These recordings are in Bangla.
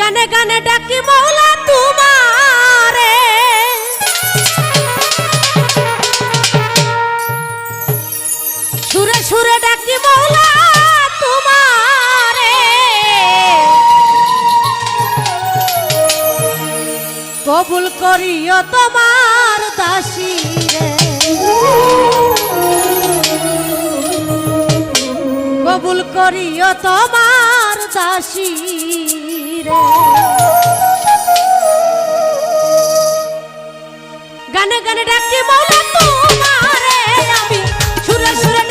গানে গানে ডাকি মৌলা তোমারে। সুরে সুরে ডাকি মৌলা কবুল করিও তোমার দাসী রে। কবুল করিও তোমার দাসী গানে গানে ডাকি মাওলা তোমারে আমি। সুরে সুরে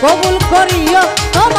কবুল করিও তোমার